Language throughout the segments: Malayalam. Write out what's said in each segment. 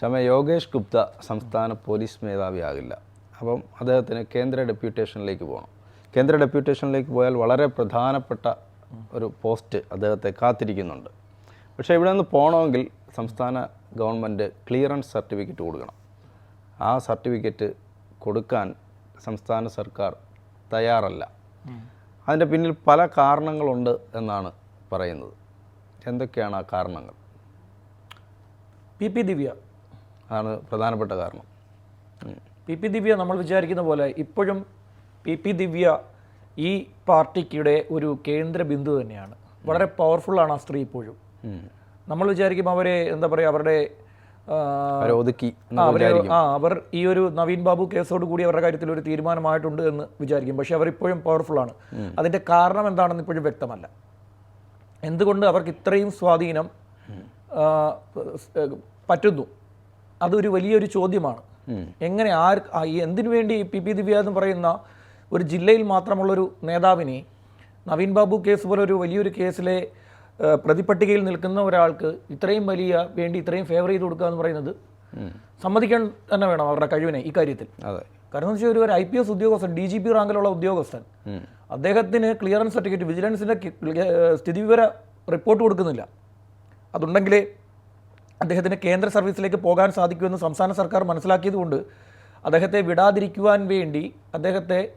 ശമ യോഗേഷ് ഗുപ്ത സംസ്ഥാന പോലീസ് മേധാവിയാകില്ല. അപ്പം അദ്ദേഹത്തിന് കേന്ദ്ര ഡെപ്യൂട്ടേഷനിലേക്ക് പോകണം. കേന്ദ്ര ഡെപ്യൂട്ടേഷനിലേക്ക് പോയാൽ വളരെ പ്രധാനപ്പെട്ട ഒരു പോസ്റ്റ് അദ്ദേഹത്തെ കാത്തിരിക്കുന്നുണ്ട്. പക്ഷേ ഇവിടെ നിന്ന് പോകണമെങ്കിൽ സംസ്ഥാന ഗവൺമെന്റ് ക്ലിയറൻസ് സർട്ടിഫിക്കറ്റ് കൊടുക്കണം. ആ സർട്ടിഫിക്കറ്റ് കൊടുക്കാൻ സംസ്ഥാന സർക്കാർ തയ്യാറല്ല. അതിന്റെ പിന്നിൽ പല കാരണങ്ങളുണ്ട് എന്നാണ് പറയുന്നത്. എന്തൊക്കെയാണ് ആ കാരണങ്ങൾ? പി പി ദിവ്യ അതാണ് പ്രധാനപ്പെട്ട കാരണം. പി പി ദിവ്യ നമ്മൾ വിചാരിക്കുന്ന പോലെ ഇപ്പോഴും പി പി ദിവ്യ ഈ പാർട്ടിക്കിടെ ഒരു കേന്ദ്ര ബിന്ദു തന്നെയാണ്. വളരെ പവർഫുള്ളാണ് ആ സ്ത്രീ ഇപ്പോഴും. നമ്മൾ വിചാരിക്കും അവരെ എന്താ പറയുക അവരുടെ ആ, ഒതുക്കി അവർ ഈ ഒരു നവീൻ ബാബു കേസോട് കൂടി അവരുടെ കാര്യത്തിൽ ഒരു തീരുമാനമായിട്ടുണ്ട് എന്ന് വിചാരിക്കും. പക്ഷെ അവർ ഇപ്പോഴും പവർഫുള്ളാണ് അതിന്റെ കാരണം എന്താണെന്ന് ഇപ്പോഴും വ്യക്തമല്ല. എന്തുകൊണ്ട് അവർക്ക് ഇത്രയും സ്വാധീനം പറ്റുന്നു? അതൊരു വലിയൊരു ചോദ്യമാണ്. എങ്ങനെ ആർ എന്തിനു വേണ്ടി പി പി ദിവ്യ എന്ന് പറയുന്ന ഒരു ജില്ലയിൽ മാത്രമുള്ളൊരു നേതാവിനെ നവീൻ ബാബു കേസ് പോലെ ഒരു വലിയൊരു കേസിലെ പ്രതിപട്ടികയിൽ നിൽക്കുന്ന ഒരാൾക്ക് ഇത്രയും വലിയ വേണ്ടി ഇത്രയും ഫേവർ ചെയ്ത് കൊടുക്കുക എന്ന് പറയുന്നത് സമ്മതിക്കാൻ തന്നെ വേണം അവരുടെ കഴിവിനെ ഈ കാര്യത്തിൽ. അതെ. കാരണം എന്ന് വെച്ചാൽ ഒരു ഐ പി എസ് ഉദ്യോഗസ്ഥൻ ഡി ജി പി റാങ്കിലുള്ള ഉദ്യോഗസ്ഥൻ അദ്ദേഹത്തിന് ക്ലിയറൻസ് സർട്ടിഫിക്കറ്റ് വിജിലൻസിന്റെ സ്ഥിതിവിവര റിപ്പോർട്ട് കൊടുക്കുന്നില്ല. അതുണ്ടെങ്കിലേ അദ്ദേഹത്തിന് കേന്ദ്ര സർവീസിലേക്ക് പോകാൻ സാധിക്കുമെന്ന് സംസ്ഥാന സർക്കാർ മനസ്സിലാക്കിയതുകൊണ്ട് അദ്ദേഹത്തെ വിടാതിരിക്കുവാൻ വേണ്ടി അദ്ദേഹത്തെ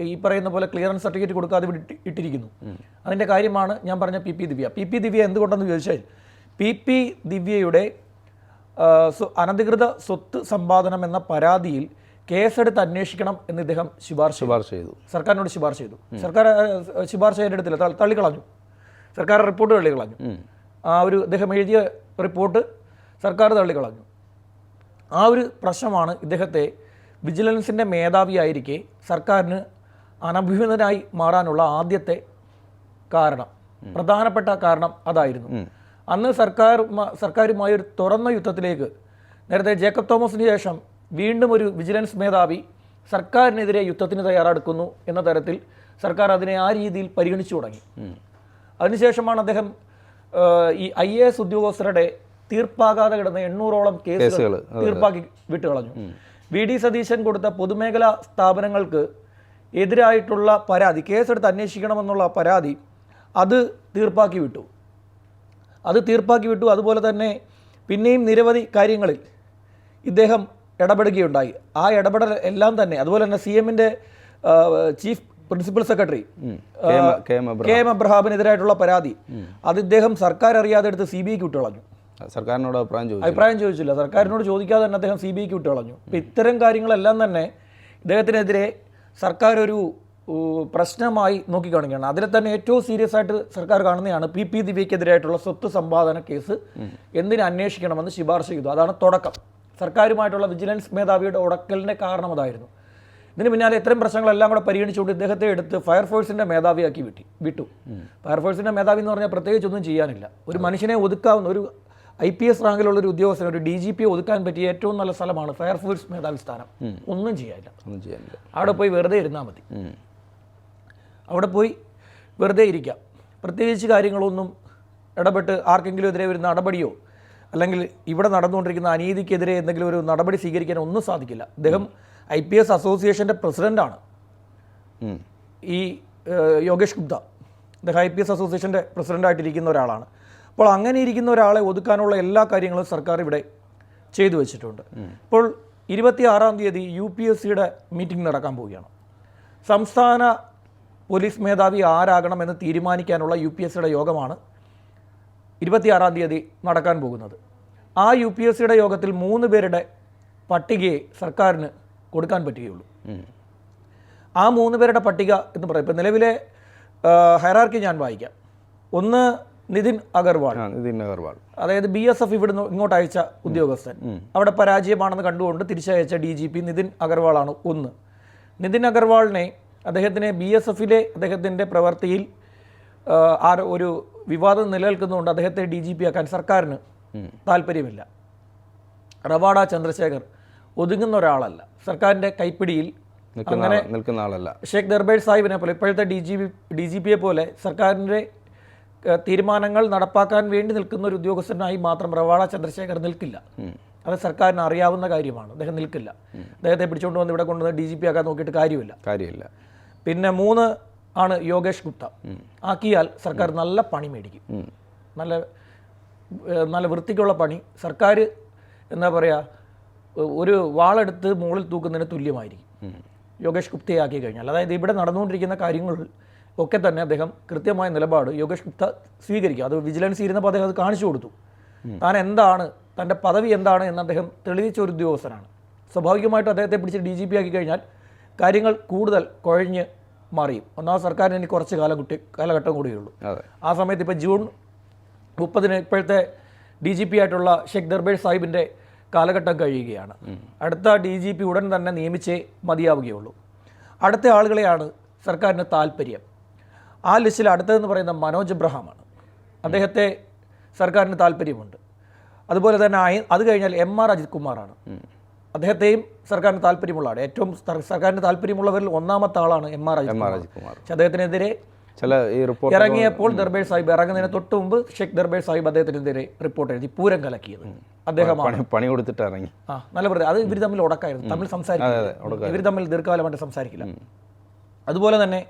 ഈ പറയുന്ന പോലെ ക്ലിയറൻസ് സർട്ടിഫിക്കറ്റ് കൊടുക്കാതെ ഇട്ടിരിക്കുന്നു. അതിന്റെ കാര്യമാണ് ഞാൻ പറഞ്ഞ P P Divya. P P Divya എന്തുകൊണ്ടെന്ന് ചോദിച്ചാൽ പി പി ദിവ്യയുടെ അനധികൃത സ്വത്ത് സമ്പാദനം എന്ന പരാതിയിൽ കേസെടുത്ത് അന്വേഷിക്കണം എന്ന് ഇദ്ദേഹം ശുപാർശ ചെയ്തു. ശുപാർശ ചെയ്തു. സർക്കാരിനോട് ശുപാർശ ചെയ്തു. സർക്കാർ ശുപാർശ ഏറ്റെടുത്തില്ല തള്ളി- തള്ളിക്കളഞ്ഞു സർക്കാർ റിപ്പോർട്ട് തള്ളിക്കളഞ്ഞു ആ ഒരു അദ്ദേഹം എഴുതിയ റിപ്പോർട്ട് സർക്കാർ തള്ളിക്കളഞ്ഞു. ആ ഒരു പ്രശ്നമാണ് ഇദ്ദേഹത്തെ വിജിലൻസിന്റെ മേധാവിയായിരിക്കെ സർക്കാരിന് അനഭിഹിതനായി മാറാനുള്ള ആദ്യത്തെ കാരണം പ്രധാനപ്പെട്ട കാരണം അതായിരുന്നു. അന്ന് സർക്കാർ സർക്കാരുമായി ഒരു തുറന്ന യുദ്ധത്തിലേക്ക് നേരത്തെ ജേക്കബ് തോമസിന് ശേഷം വീണ്ടും ഒരു വിജിലൻസ് മേധാവി സർക്കാരിനെതിരെ യുദ്ധത്തിന് തയ്യാറെടുക്കുന്നു എന്ന തരത്തിൽ സർക്കാർ അതിനെ ആ രീതിയിൽ പരിഗണിച്ചു തുടങ്ങി. അതിനുശേഷമാണ് അദ്ദേഹം ഈ ഐ എ എസ് ഉദ്യോഗസ്ഥരുടെ തീർപ്പാകാതെ കിടന്ന എണ്ണൂറോളം കേസുകൾ തീർപ്പാക്കി വിട്ടുകളഞ്ഞു. വി ഡി സതീശൻ കൊടുത്ത പൊതുമേഖലാ സ്ഥാപനങ്ങൾക്ക് എതിരായിട്ടുള്ള പരാതി കേസെടുത്ത് അന്വേഷിക്കണമെന്നുള്ള പരാതി അത് തീർപ്പാക്കി വിട്ടു. അത് തീർപ്പാക്കി വിട്ടു. അതുപോലെ തന്നെ പിന്നെയും നിരവധി കാര്യങ്ങളിൽ ഇദ്ദേഹം ഇടപെടുകയുണ്ടായി. ആ ഇടപെടൽ എല്ലാം തന്നെ അതുപോലെ തന്നെ സി എമ്മിന്റെ chief principal secretary K M- എബ്രഹാമിനെതിരായിട്ടുള്ള പരാതി. അത് ഇദ്ദേഹം സർക്കാർ അറിയാതെ എടുത്ത് സി ബി ഐക്ക് വിട്ടുകളഞ്ഞു സർക്കാരിനോട് അഭിപ്രായം ചോദിച്ചു അഭിപ്രായം ചോദിച്ചില്ല. സർക്കാരിനോട് ചോദിക്കാതെ തന്നെ അദ്ദേഹം സി ബി ഐക്ക് വിട്ടുകളഞ്ഞു അപ്പം ഇത്തരം കാര്യങ്ങളെല്ലാം തന്നെ ഇദ്ദേഹത്തിനെതിരെ സർക്കാർ ഒരു പ്രശ്നമായി നോക്കിക്കാണുകയാണ്. അതിൽ തന്നെ ഏറ്റവും സീരിയസ് ആയിട്ട് സർക്കാർ കാണുന്നതാണ് പി പി ദിവ്യക്കെതിരായിട്ടുള്ള സ്വത്ത് സമ്പാദന കേസ്. എന്തിനു അന്വേഷിക്കണമെന്ന് ശുപാർശ ചെയ്തു. അതാണ് തുടക്കം. സർക്കാരുമായിട്ടുള്ള വിജിലൻസ് മേധാവിയുടെ ഉടക്കലിന്റെ കാരണം അതായിരുന്നു. ഇതിന് പിന്നാലെ ഇത്തരം പ്രശ്നങ്ങളെല്ലാം കൂടെ പരിഗണിച്ചുകൊണ്ട് ഇദ്ദേഹത്തെ എടുത്ത് ഫയർഫോഴ്സിന്റെ മേധാവിയാക്കി വിട്ടി വിട്ടു. ഫയർഫോഴ്സിന്റെ മേധാവി എന്ന് പറഞ്ഞാൽ പ്രത്യേകിച്ച് ഒന്നും ചെയ്യാനില്ല. ഒരു മനുഷ്യനെ ഒതുക്കാവുന്ന ഒരു ഐ പി എസ് റാങ്കിലുള്ള ഒരു ഉദ്യോഗസ്ഥൻ ഒരു ഡി ജി പി ഒതുക്കാൻ പറ്റിയ ഏറ്റവും നല്ല സ്ഥലമാണ് ഫയർഫോഴ്സ് മേധാവി സ്ഥാനം. ഒന്നും ചെയ്യാനില്ല. ഒന്നും ചെയ്യാനില്ല. അവിടെ പോയി വെറുതെ ഇരുന്നാൽ മതി. അവിടെ പോയി വെറുതെ ഇരിക്കാം പ്രത്യേകിച്ച് കാര്യങ്ങളൊന്നും ഇടപെട്ട് ആർക്കെങ്കിലും എതിരെ ഒരു നടപടിയോ അല്ലെങ്കിൽ ഇവിടെ നടന്നുകൊണ്ടിരിക്കുന്ന അനീതിക്കെതിരെ എന്തെങ്കിലും ഒരു നടപടി സ്വീകരിക്കാൻ ഒന്നും സാധിക്കില്ല. അദ്ദേഹം ഐ പി എസ് അസോസിയേഷന്റെ പ്രസിഡന്റാണ്. ഈ യോഗേഷ് ഗുപ്ത. അദ്ദേഹം ഐ പി എസ് അസോസിയേഷന്റെ പ്രസിഡന്റായിട്ടിരിക്കുന്ന ഒരാളാണ്. അപ്പോൾ അങ്ങനെ ഇരിക്കുന്ന ഒരാളെ ഒതുക്കാനുള്ള എല്ലാ കാര്യങ്ങളും സർക്കാർ ഇവിടെ ചെയ്തു വെച്ചിട്ടുണ്ട്. ഇപ്പോൾ ഇരുപത്തി ആറാം തീയതി യു പി എസ് സിയുടെ മീറ്റിംഗ് നടക്കാൻ പോവുകയാണ്. സംസ്ഥാന പോലീസ് മേധാവി ആരാകണമെന്ന് തീരുമാനിക്കാനുള്ള യു പി എസ് സിയുടെ യോഗമാണ് ഇരുപത്തിയാറാം തീയതി നടക്കാൻ പോകുന്നത്. ആ യു പി എസ് സിയുടെ യോഗത്തിൽ മൂന്ന് പേരുടെ പട്ടികയെ സർക്കാരിന് കൊടുക്കാൻ പറ്റുകയുള്ളൂ. ആ മൂന്ന് പേരുടെ പട്ടിക എന്ന് പറയും. ഇപ്പം നിലവിലെ ഹൈറാർക്കി ഞാൻ വായിക്കാം. ഒന്ന് നിതിൻ അഗർവാൾ. നിതിൻ അഗർവാൾ. അതായത് ബി എസ് എഫ് ഇവിടുന്ന് ഇങ്ങോട്ട് അയച്ച ഉദ്യോഗസ്ഥൻ. അവിടെ പരാജയമാണെന്ന് കണ്ടുകൊണ്ട് തിരിച്ചയച്ച ഡി ജി പി നിതിൻ അഗർവാളാണ് ഒന്ന്. നിതിൻ അഗർവാളിനെ അദ്ദേഹത്തിനെ ബി എസ് എഫിലെ അദ്ദേഹത്തിന്റെ പ്രവൃത്തിയിൽ ആ, ഒരു വിവാദം നിലനിൽക്കുന്നതുകൊണ്ട് അദ്ദേഹത്തെ ഡി ജി പി ആക്കാൻ സർക്കാരിന് താല്പര്യമില്ല. റവാഡ ചന്ദ്രശേഖർ ഒതുങ്ങുന്ന ഒരാളല്ല. സർക്കാരിന്റെ കൈപ്പിടിയിൽ നിൽക്കുന്ന നിൽക്കുന്ന ആളല്ല. ഷേഖ് ദർബേർ സാഹിബിനെ പോലെ ഇപ്പോഴത്തെ D G P D G പിയെ പോലെ സർക്കാരിന്റെ തീരുമാനങ്ങൾ നടപ്പാക്കാൻ വേണ്ടി നിൽക്കുന്ന ഒരു ഉദ്യോഗസ്ഥനായി മാത്രം റവാള ചന്ദ്രശേഖർ നിൽക്കില്ല. അത് സർക്കാരിന് അറിയാവുന്ന കാര്യമാണ്. അദ്ദേഹം നിൽക്കില്ല. അദ്ദേഹത്തെ പിടിച്ചുകൊണ്ട് വന്ന് ഇവിടെ കൊണ്ടുവന്ന് ഡി ജി പി ആക്കാൻ നോക്കിയിട്ട് കാര്യമില്ല. കാര്യമില്ല. പിന്നെ മൂന്ന് ആണ് യോഗേഷ് ഗുപ്ത. ആക്കിയാൽ സർക്കാർ നല്ല പണി മേടിക്കും. നല്ല നല്ല വൃത്തിക്കുള്ള പണി. സർക്കാർ എന്താ പറയുക ഒരു വാളെടുത്ത് മുകളിൽ തൂക്കുന്നതിന് തുല്യമായിരിക്കും. യോഗേഷ് ഗുപ്തയെ ആക്കി കഴിഞ്ഞാൽ. അതായത് ഇവിടെ നടന്നുകൊണ്ടിരിക്കുന്ന കാര്യങ്ങൾ ഒക്കെ തന്നെ അദ്ദേഹം കൃത്യമായ നിലപാട് യോഗേഷ് ഗുപ്ത സ്വീകരിക്കുക അത് വിജിലൻസ് ഇരുന്നപ്പോൾ അദ്ദേഹം അത് കാണിച്ചു കൊടുത്തു. താൻ എന്താണ് തന്റെ പദവി എന്താണ് എന്ന് അദ്ദേഹം തെളിയിച്ച ഒരു ഉദ്യോഗസ്ഥനാണ്. സ്വാഭാവികമായിട്ടും അദ്ദേഹത്തെ പിടിച്ച് ഡി ജി പി ആക്കി കഴിഞ്ഞാൽ കാര്യങ്ങൾ കൂടുതൽ കുഴഞ്ഞ് മറിയും. ഒന്നാമത് സർക്കാരിന് ഇനി കുറച്ച് കാലം കുട്ടി കാലഘട്ടം കൂടിയുള്ളൂ ആ സമയത്ത് ഇപ്പോൾ ജൂൺ മുപ്പതിന് ഇപ്പോഴത്തെ ഡി ജി പി ആയിട്ടുള്ള ഷെഖ് ദർബേഷ് സാഹിബിന്റെ കാലഘട്ടം കഴിയുകയാണ്. അടുത്ത ഡി ജി പി ഉടൻ തന്നെ നിയമിച്ചേ മതിയാവുകയുള്ളൂ. അടുത്ത ആളുകളെയാണ് സർക്കാരിന് താല്പര്യം. ആ ലിസ്റ്റിൽ അടുത്തതെന്ന് പറയുന്ന മനോജ് എബ്രഹാമാണ് അദ്ദേഹത്തെ സർക്കാരിന് താല്പര്യമുണ്ട്. അതുപോലെ തന്നെ അത് കഴിഞ്ഞാൽ എം ആർ അജിത് കുമാറാണ്. അദ്ദേഹത്തെയും സർക്കാരിന് താല്പര്യമുള്ള ആൾ ഏറ്റവും സർ- സർക്കാരിന് താല്പര്യമുള്ളവരിൽ ഒന്നാമത്തെ ആളാണ് എം ആർ അജിത് കുമാർ. അജിത് കുമാർ. പക്ഷെ അദ്ദേഹത്തിനെതിരെ ചില ഈ റിപ്പോർട്ട് ഇറങ്ങിയപ്പോൾ ദർബേർ സാഹിബ് ഇറങ്ങുന്നതിന് തൊട്ട് മുമ്പ് ഷെയ്ഖ് ദർബേർ സാഹിബ് അദ്ദേഹത്തിനെതിരെ റിപ്പോർട്ട് എഴുതി പൂരം കലക്കിയത്. അദ്ദേഹം പണി കൊടുത്തിട്ട് ഇറങ്ങി. ആ നല്ല പ്രതി അത് ഇവർ തമ്മിൽ ഉടക്കായിരുന്നു തമ്മിൽ സംസാരിക്കില്ല. ഇവർ തമ്മിൽ ദീർഘകാലമായിട്ട് സംസാരിക്കില്ല. അതുപോലെ തന്നെ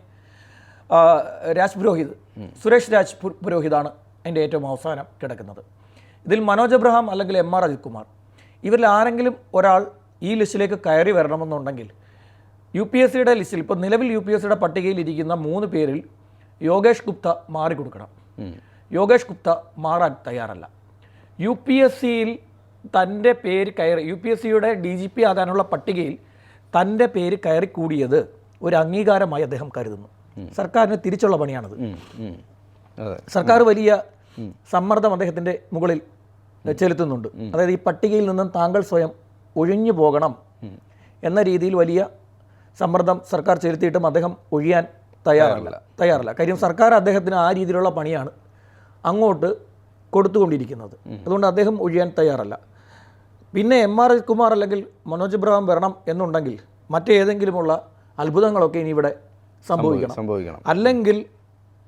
രാജ് പുരോഹിത് സുരേഷ് രാജ് പുരോഹിതാണ് എന്റെ ഏറ്റവും അവസാനം കിടക്കുന്നത്. ഇതിൽ മനോജ് എബ്രഹാം അല്ലെങ്കിൽ എം ആർ അജിത് കുമാർ. ഇവരിൽ ആരെങ്കിലും ഒരാൾ ഈ ലിസ്റ്റിലേക്ക് കയറി വരണമെന്നുണ്ടെങ്കിൽ യു പി എസ് സിയുടെ ലിസ്റ്റിൽ ഇപ്പോൾ നിലവിൽ യു പി എസ് സിയുടെ പട്ടികയിൽ ഇരിക്കുന്ന മൂന്ന് പേരിൽ യോഗേഷ് ഗുപ്ത മാറിക്കൊടുക്കണം യോഗേഷ് ഗുപ്ത മാറാൻ തയ്യാറല്ല. യു പി എസ് സിയിൽ തന്റെ പേര് കയറി യു പി എസ് സിയുടെ ഡി ജി പി ആകാനുള്ള പട്ടികയിൽ തന്റെ പേര് കയറി കൂടിയത് ഒരു അംഗീകാരമായി അദ്ദേഹം കരുതുന്നു. സർക്കാരിന് തിരിച്ചുള്ള പണിയാണത്. സർക്കാർ വലിയ സമ്മർദ്ദം അദ്ദേഹത്തിന്റെ മുകളിൽ ചെലുത്തുന്നുണ്ട്. അതായത് ഈ പട്ടികയിൽ നിന്നും താങ്കൾ സ്വയം ഒഴിഞ്ഞു പോകണം എന്ന രീതിയിൽ വലിയ സമ്മർദ്ദം സർക്കാർ ചെലുത്തിയിട്ടും അദ്ദേഹം ഒഴിയാൻ തയ്യാറല്ല. തയ്യാറല്ല. കാര്യം സർക്കാർ അദ്ദേഹത്തിന് ആ രീതിയിലുള്ള പണിയാണ് അങ്ങോട്ട് കൊടുത്തുകൊണ്ടിരിക്കുന്നത്. അതുകൊണ്ട് അദ്ദേഹം ഒഴിയാൻ തയ്യാറല്ല. പിന്നെ എം ആർ കുമാർ അല്ലെങ്കിൽ മനോജ് എബ്രഹാം വരണം എന്നുണ്ടെങ്കിൽ മറ്റേതെങ്കിലുമുള്ള അത്ഭുതങ്ങളൊക്കെ ഇനി ഇവിടെ സംഭവിക്കണം. സംഭവിക്കണം. അല്ലെങ്കിൽ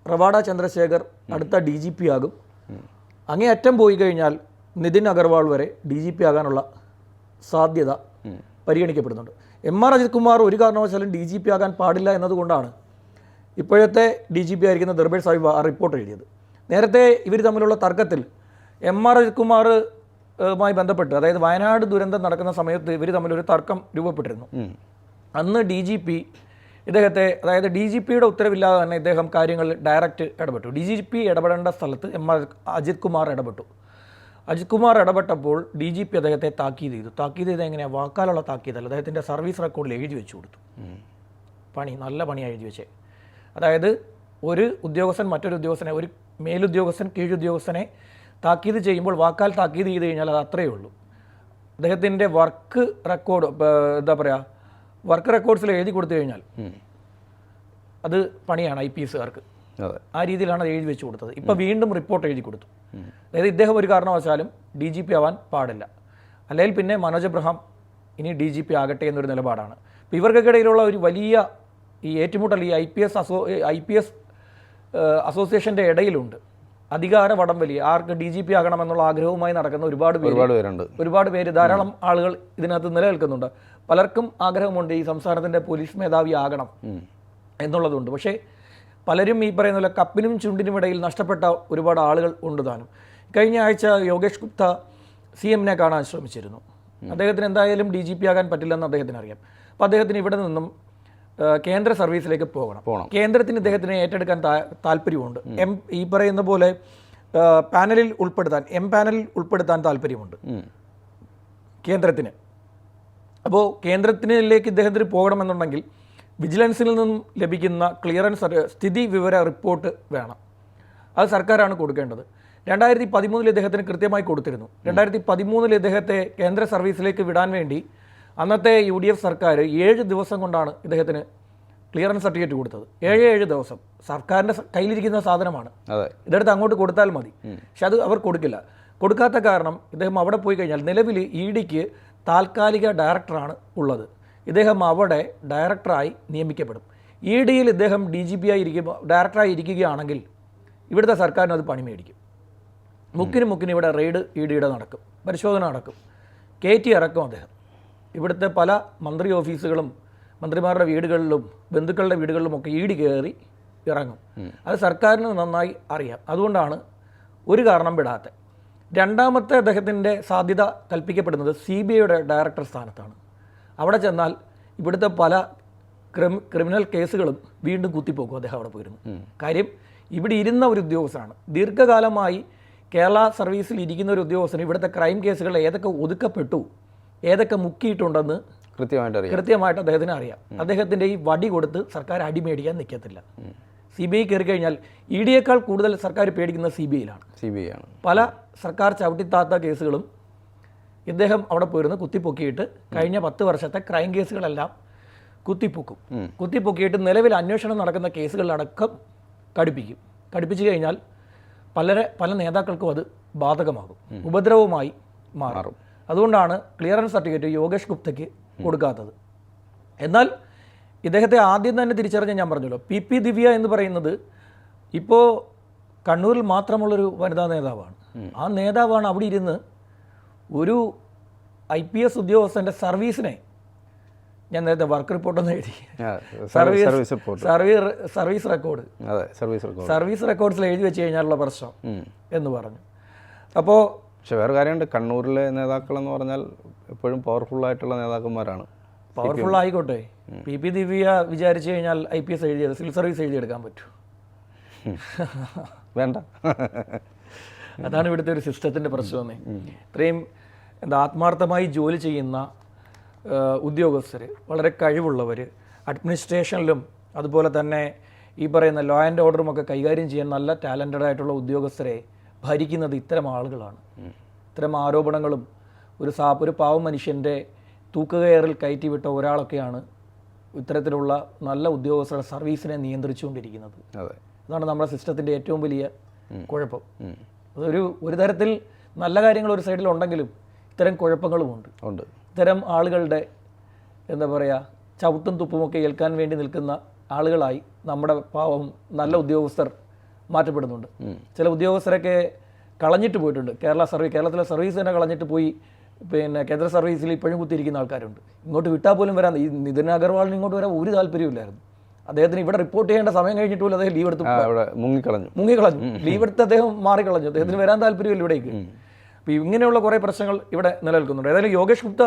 റവാഡ ചന്ദ്രശേഖർ അടുത്ത ഡി ജി പി ആകും. അങ്ങേയറ്റം പോയി കഴിഞ്ഞാൽ നിതിൻ അഗർവാൾ വരെ ഡി ജി പി ആകാനുള്ള സാധ്യത പരിഗണിക്കപ്പെടുന്നുണ്ട്. എം ആർ അജിത് കുമാർ ഒരു കാരണവശാലും ഡി ജി പി ആകാൻ പാടില്ല എന്നതുകൊണ്ടാണ് ഇപ്പോഴത്തെ ഡി ജി പി ആയിരിക്കുന്ന ദർബേർ സാഹിബ് ആ റിപ്പോർട്ട് എഴുതിയത്. നേരത്തെ ഇവർ തമ്മിലുള്ള തർക്കത്തിൽ എം ആർ കുമാർ മായി ബന്ധപ്പെട്ട് അതായത് വയനാട് ദുരന്തം നടക്കുന്ന സമയത്ത് ഇവർ തമ്മിലൊരു തർക്കം രൂപപ്പെട്ടിരുന്നു. അന്ന് ഡി ജി പി ഇദ്ദേഹത്തെ അതായത് ഡി ജി പിയുടെ ഉത്തരവില്ലാതെ തന്നെ ഇദ്ദേഹം കാര്യങ്ങൾ ഡയറക്റ്റ് ഇടപെട്ടു. ഡി ജി പി ഇടപെടേണ്ട സ്ഥലത്ത് എം ആർ അജിത് കുമാർ ഇടപെട്ടു. അജിത് കുമാർ ഇടപെട്ടപ്പോൾ ഡി ജി പി അദ്ദേഹത്തെ താക്കീത് ചെയ്തു. താക്കീത് ചെയ്ത് എങ്ങനെയാണ് വാക്കാലുള്ള താക്കീതല്ല. അദ്ദേഹത്തിന്റെ സർവീസ് റെക്കോർഡിൽ എഴുതി വെച്ചു കൊടുത്തു. പണി നല്ല പണി എഴുതി വെച്ചേ. അതായത് ഒരു ഉദ്യോഗസ്ഥൻ മറ്റൊരു ഉദ്യോഗസ്ഥനെ ഒരു മേലുദ്യോഗസ്ഥൻ കീഴുദ്യോഗസ്ഥനെ താക്കീത് ചെയ്യുമ്പോൾ വാക്കാൽ താക്കീത് ചെയ്ത് കഴിഞ്ഞാൽ അത് അത്രയേ ഉള്ളൂ. അദ്ദേഹത്തിന്റെ വർക്ക് റെക്കോർഡ് എന്താ പറയുക വർക്ക് റെക്കോർഡ്സിൽ എഴുതി കൊടുത്തു കഴിഞ്ഞാൽ അത് പണിയാണ് ഐ പി എസുകാർക്ക് ആ രീതിയിലാണ് അത് എഴുതി വെച്ച് കൊടുത്തത്. ഇപ്പോൾ വീണ്ടും റിപ്പോർട്ട് എഴുതി കൊടുത്തു. അതായത് ഇദ്ദേഹം ഒരു കാരണവശാലും ഡി ജി പി ആവാൻ പാടില്ല. അല്ലെങ്കിൽ പിന്നെ മനോജ് എബ്രഹാം ഇനി ഡി ജി പി ആകട്ടെ എന്നൊരു നിലപാടാണ്. ഇപ്പോൾ ഇവർക്കൊക്കെ ഇടയിലുള്ള ഒരു വലിയ ഈ ഏറ്റുമുട്ടൽ ഈ ഐ പി എസ് അസോ ഐ പി എസ് അസോസിയേഷന്റെ ഇടയിലുണ്ട്. അധികാര വടംവലി ആർക്ക് ഡി ജി പി ആകണമെന്നുള്ള ആഗ്രഹവുമായി നടക്കുന്ന ഒരുപാട് പേര് ഒരുപാട് പേരുണ്ട്. ഒരുപാട് പേര് ധാരാളം ആളുകൾ ഇതിനകത്ത് നിലനിൽക്കുന്നുണ്ട്. പലർക്കും ആഗ്രഹമുണ്ട് ഈ സംസ്ഥാനത്തിന്റെ പോലീസ് മേധാവി ആകണം എന്നുള്ളതുണ്ട്. പക്ഷേ പലരും ഈ പറയുന്ന പോലെ കപ്പിനും ചുണ്ടിനും ഇടയിൽ നഷ്ടപ്പെട്ട ഒരുപാട് ആളുകൾ ഉണ്ട് താനും. കഴിഞ്ഞ ആഴ്ച യോഗേഷ് ഗുപ്ത സി എമ്മിനെ കാണാൻ ശ്രമിച്ചിരുന്നു. അദ്ദേഹത്തിന് എന്തായാലും ഡി ജി പി ആകാൻ പറ്റില്ലെന്ന് അദ്ദേഹത്തിന് അറിയാം അപ്പോൾ അദ്ദേഹത്തിന് ഇവിടെ നിന്നും കേന്ദ്ര സർവീസിലേക്ക് പോകണം. പോകണം. കേന്ദ്രത്തിന് ഇദ്ദേഹത്തിന് ഏറ്റെടുക്കാൻ താല്പര്യമുണ്ട്. എം ഈ പറയുന്ന പോലെ പാനലിൽ ഉൾപ്പെടുത്താൻ എം പാനലിൽ ഉൾപ്പെടുത്താൻ താല്പര്യമുണ്ട്. കേന്ദ്രത്തിന്. അപ്പോൾ കേന്ദ്രത്തിനിലേക്ക് ഇദ്ദേഹത്തിന് പോകണമെന്നുണ്ടെങ്കിൽ വിജിലൻസിൽ നിന്നും ലഭിക്കുന്ന ക്ലിയറൻസ് സ്ഥിതി വിവര റിപ്പോർട്ട് വേണം. അത് സർക്കാരാണ് കൊടുക്കേണ്ടത്. രണ്ടായിരത്തി പതിമൂന്നിൽ ഇദ്ദേഹത്തിന് കൃത്യമായി കൊടുത്തിരുന്നു. രണ്ടായിരത്തി പതിമൂന്നിൽ ഇദ്ദേഹത്തെ കേന്ദ്ര സർവീസിലേക്ക് വിടാൻ വേണ്ടി അന്നത്തെ യു ഡി എഫ് സർക്കാർ ഏഴ് ദിവസം കൊണ്ടാണ് ഇദ്ദേഹത്തിന് ക്ലിയറൻസ് സർട്ടിഫിക്കറ്റ് കൊടുത്തത്. ഏഴ് ഏഴ് ദിവസം. സർക്കാരിന്റെ കയ്യിലിരിക്കുന്ന സാധനമാണ്. ഇതെടുത്ത് അങ്ങോട്ട് കൊടുത്താൽ മതി. പക്ഷെ അത് അവർ കൊടുക്കില്ല. കൊടുക്കാത്ത കാരണം ഇദ്ദേഹം അവിടെ പോയി കഴിഞ്ഞാൽ നിലവിൽ ഇ ഡിക്ക് താൽക്കാലിക ഡയറക്ടറാണ് ഉള്ളത്. ഇദ്ദേഹം അവിടെ ഡയറക്ടറായി നിയമിക്കപ്പെടും. ഇ ഡിയിൽ ഇദ്ദേഹം ഡി ജി പി ആയി ഇരിക്കുമ്പോൾ ഡയറക്ടറായി ഇരിക്കുകയാണെങ്കിൽ ഇവിടുത്തെ സർക്കാരിന് അത് പണി മേടിക്കും. മുക്കിന് മുക്കിന് ഇവിടെ റെയ്ഡ് ഇ ഡിയുടെ നടക്കും. പരിശോധന നടക്കും. കയറ്റി ഇറക്കും അദ്ദേഹം. ഇവിടുത്തെ പല മന്ത്രി ഓഫീസുകളും മന്ത്രിമാരുടെ വീടുകളിലും ബന്ധുക്കളുടെ വീടുകളിലുമൊക്കെ ഈടി കയറി ഇറങ്ങും. അത് സർക്കാരിന് നന്നായി അറിയാം. അതുകൊണ്ടാണ് ഒരു കാരണം വിടാത്ത. രണ്ടാമത്തെ അദ്ദേഹത്തിന്റെ സാധ്യത കൽപ്പിക്കപ്പെടുന്നത് സി ബി ഐയുടെ ഡയറക്ടർ സ്ഥാനത്താണ്. അവിടെ ചെന്നാൽ ഇവിടുത്തെ പല ക്രിമി ക്രിമിനൽ കേസുകളും വീണ്ടും കുത്തിപ്പോക്കും അദ്ദേഹം അവിടെ പോയിരുന്നു. കാര്യം ഇവിടെ ഇരുന്ന ഒരു ഉദ്യോഗസ്ഥനാണ്. ദീർഘകാലമായി കേരള സർവീസിൽ ഇരിക്കുന്ന ഒരു ഉദ്യോഗസ്ഥന് ഇവിടുത്തെ ക്രൈം കേസുകൾ ഏതൊക്കെ ഒതുക്കപ്പെട്ടു ഏതൊക്കെ മുക്കിയിട്ടുണ്ടെന്ന് കൃത്യമായിട്ട് അറിയാം കൃത്യമായിട്ട് അദ്ദേഹത്തിന് അറിയാം. അദ്ദേഹത്തിന്റെ ഈ വടി കൊടുത്ത് സർക്കാർ അടിമേടിക്കാൻ നിൽക്കത്തില്ല സി ബി ഐ കയറി കഴിഞ്ഞാൽ ഇ ഡിയേക്കാൾ കൂടുതൽ സർക്കാർ പേടിക്കുന്നത് സി ബി ഐയിലാണ്. സി ബി ഐ ആണ്. പല സർക്കാർ ചവിട്ടിത്താത്ത കേസുകളും ഇദ്ദേഹം അവിടെ പോയിരുന്ന് കുത്തിപ്പൊക്കിയിട്ട് കഴിഞ്ഞ പത്ത് വർഷത്തെ ക്രൈം കേസുകളെല്ലാം കുത്തിപ്പൊക്കും. കുത്തിപ്പൊക്കിയിട്ട് നിലവിൽ അന്വേഷണം നടക്കുന്ന കേസുകളിലടക്കം കടുപ്പിക്കും. കടുപ്പിച്ചു കഴിഞ്ഞാൽ പലരെ പല നേതാക്കൾക്കും അത് ബാധകമാകും. ഉപദ്രവമായി മാറും. അതുകൊണ്ടാണ് ക്ലിയറൻസ് സർട്ടിഫിക്കറ്റ് യോഗേഷ് ഗുപ്തയ്ക്ക് കൊടുക്കാത്തത്. എന്നാൽ ഇദ്ദേഹത്തെ ആദ്യം തന്നെ തിരിച്ചറിഞ്ഞ ഞാൻ പറഞ്ഞല്ലോ പി പി ദിവ്യ എന്ന് പറയുന്നത് ഇപ്പോൾ കണ്ണൂരിൽ മാത്രമുള്ളൊരു വനിതാ നേതാവാണ്. ആ നേതാവാണ് അവിടെ ഇരുന്ന് ഒരു ഐ പി എസ് ഉദ്യോഗസ്ഥന്റെ സർവീസിനെ ഞാൻ നേരത്തെ വർക്ക് റിപ്പോർട്ടൊന്നും എഴുതി. Service service service record. Service റെക്കോർഡ്സിൽ എഴുതി വെച്ച് കഴിഞ്ഞാലുള്ള പ്രശ്നം എന്ന് പറഞ്ഞു. അപ്പോൾ പക്ഷെ വേറെ കാര്യമുണ്ട്. കണ്ണൂരിലെ നേതാക്കൾ എന്ന് പറഞ്ഞാൽ എപ്പോഴും പവർഫുൾ ആയിട്ടുള്ള നേതാക്കന്മാരാണ്. പവർഫുൾ ആയിക്കോട്ടെ. പി പി ദിവ്യ വിചാരിച്ചു കഴിഞ്ഞാൽ ഐ പി എസ് എഴുതിയത് സിവിൽ സർവീസ് എഴുതിയെടുക്കാൻ പറ്റൂ. വേണ്ട. അതാണ് ഇവിടുത്തെ ഒരു സിസ്റ്റത്തിന്റെ പ്രശ്നമെന്നേ ഇത്രയും എന്താ ആത്മാർത്ഥമായി ജോലി ചെയ്യുന്ന ഉദ്യോഗസ്ഥർ വളരെ കഴിവുള്ളവർ അഡ്മിനിസ്ട്രേഷനിലും അതുപോലെ തന്നെ ഈ പറയുന്ന ലോ ആൻഡ് ഓർഡറും ഒക്കെ കൈകാര്യം ചെയ്യാൻ നല്ല ടാലന്റഡ് ആയിട്ടുള്ള ഉദ്യോഗസ്ഥരെ ഭരിക്കുന്നത് ഇത്തരം ആളുകളാണ്. ഇത്തരം ആരോപണങ്ങളും ഒരു സാ ഒരു പാവം മനുഷ്യന്റെ തൂക്കുകയറിൽ കയറ്റിവിട്ട ഒരാളൊക്കെയാണ് ഇത്തരത്തിലുള്ള നല്ല ഉദ്യോഗസ്ഥരുടെ സർവീസിനെ നിയന്ത്രിച്ചുകൊണ്ടിരിക്കുന്നത്. അതെ. അതാണ് നമ്മുടെ സിസ്റ്റത്തിന്റെ ഏറ്റവും വലിയ കുഴപ്പം. അതൊരു ഒരു തരത്തിൽ നല്ല കാര്യങ്ങൾ ഒരു സൈഡിൽ ഉണ്ടെങ്കിലും ഇത്തരം കുഴപ്പങ്ങളുമുണ്ട് ഉണ്ട്. ഇത്തരം ആളുകളുടെ എന്താ പറയുക ചവിട്ടും തുപ്പുമൊക്കെ ഏൽക്കാൻ വേണ്ടി നിൽക്കുന്ന ആളുകളായി നമ്മുടെ പാവം നല്ല ഉദ്യോഗസ്ഥർ മാറ്റപ്പെടുന്നുണ്ട്. ചില ഉദ്യോഗസ്ഥരൊക്കെ കളഞ്ഞിട്ട് പോയിട്ടുണ്ട്. കേരള സർവീസ് കേരളത്തിലെ സർവീസ് തന്നെ കളഞ്ഞിട്ട് പോയി. പിന്നെ കേന്ദ്ര സർവീസിൽ ഇപ്പോഴും കുത്തിയിരിക്കുന്ന ആൾക്കാരുണ്ട്. ഇങ്ങോട്ട് വിട്ടാൽ പോലും വരാൻ ഈ നിതിൻ അഗർവാളിന് ഇങ്ങോട്ട് വരാൻ ഒരു താല്പര്യമില്ലായിരുന്നു അദ്ദേഹത്തിന് ഇവിടെ റിപ്പോർട്ട് ചെയ്യേണ്ട സമയം കഴിഞ്ഞിട്ട് പോലും അദ്ദേഹം ലീവ് എടുത്ത് മുങ്ങി കളഞ്ഞു മുങ്ങിക്കളഞ്ഞു. മുങ്ങിക്കളഞ്ഞു. ലീവ് എടുത്ത് അദ്ദേഹം മാറിക്കളഞ്ഞു. അദ്ദേഹത്തിന് വരാൻ താല്പര്യമില്ല ഇവിടേക്ക്. അപ്പോൾ ഇങ്ങനെയുള്ള കുറേ പ്രശ്നങ്ങൾ ഇവിടെ നിലനിൽക്കുന്നുണ്ട്. ഏതായാലും യോഗേഷ് ഗുപ്ത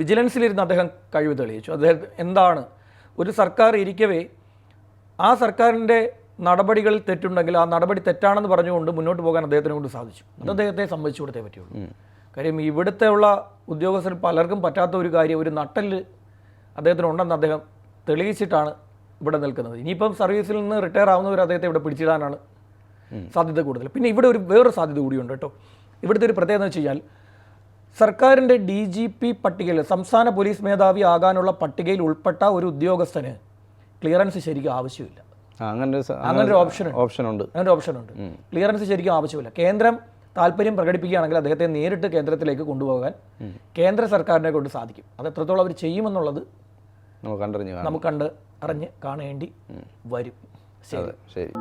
വിജിലൻസിലിരുന്ന് അദ്ദേഹം കഴിവ് തെളിയിച്ചു. അദ്ദേഹം എന്താണ്? ഒരു സർക്കാർ ഇരിക്കവേ ആ സർക്കാരിന്റെ നടപടികളിൽ തെറ്റുണ്ടെങ്കിൽ ആ നടപടി തെറ്റാണെന്ന് പറഞ്ഞുകൊണ്ട് മുന്നോട്ട് പോകാൻ അദ്ദേഹത്തിനെ കൊണ്ട് സാധിച്ചു. അത് അദ്ദേഹത്തെ സമ്മതിച്ചു കൊടുത്തേ പറ്റുള്ളൂ കാര്യം ഇവിടുത്തെ ഉള്ള ഉദ്യോഗസ്ഥർ പലർക്കും പറ്റാത്ത ഒരു കാര്യം ഒരു നട്ടൽ അദ്ദേഹത്തിനുണ്ടെന്ന് അദ്ദേഹം തെളിയിച്ചിട്ടാണ് ഇവിടെ നിൽക്കുന്നത്. ഇനിയിപ്പം സർവീസിൽ നിന്ന് റിട്ടയർ ആവുന്നവർ അദ്ദേഹത്തെ ഇവിടെ പിടിച്ചിടാനാണ് സാധ്യത കൂടുതൽ. പിന്നെ ഇവിടെ ഒരു വേറൊരു സാധ്യത കൂടിയുണ്ട് കേട്ടോ. ഇവിടുത്തെ ഒരു പ്രത്യേകത എന്ന് വെച്ച് കഴിഞ്ഞാൽ സർക്കാരിന്റെ ഡി ജി പി പട്ടികയിൽ സംസ്ഥാന പോലീസ് മേധാവി ആകാനുള്ള പട്ടികയിൽ ഉൾപ്പെട്ട ഒരു ഉദ്യോഗസ്ഥന് ക്ലിയറൻസ് ശരിക്കും ആവശ്യമില്ല. അങ്ങനെ ഒരു അങ്ങനെ ഒരു ഓപ്ഷൻ ഓപ്ഷൻ ഉണ്ട്. അങ്ങനെ ഓപ്ഷൻ ഉണ്ട്. ക്ലിയറൻസ് ശരിക്കും ആവശ്യമില്ല. കേന്ദ്രം താല്പര്യം പ്രകടിപ്പിക്കുകയാണെങ്കിൽ അദ്ദേഹത്തെ നേരിട്ട് കേന്ദ്രത്തിലേക്ക് കൊണ്ടുപോകാൻ കേന്ദ്ര സർക്കാരിനെ കൊണ്ട് സാധിക്കും. അത് എത്രത്തോളം അവർ ചെയ്യുമെന്നുള്ളത് നമുക്ക് കണ്ടറിഞ്ഞ് നമുക്ക് കണ്ട് അറിഞ്ഞ് കാണേണ്ടി വരും. ശരി. ശരി.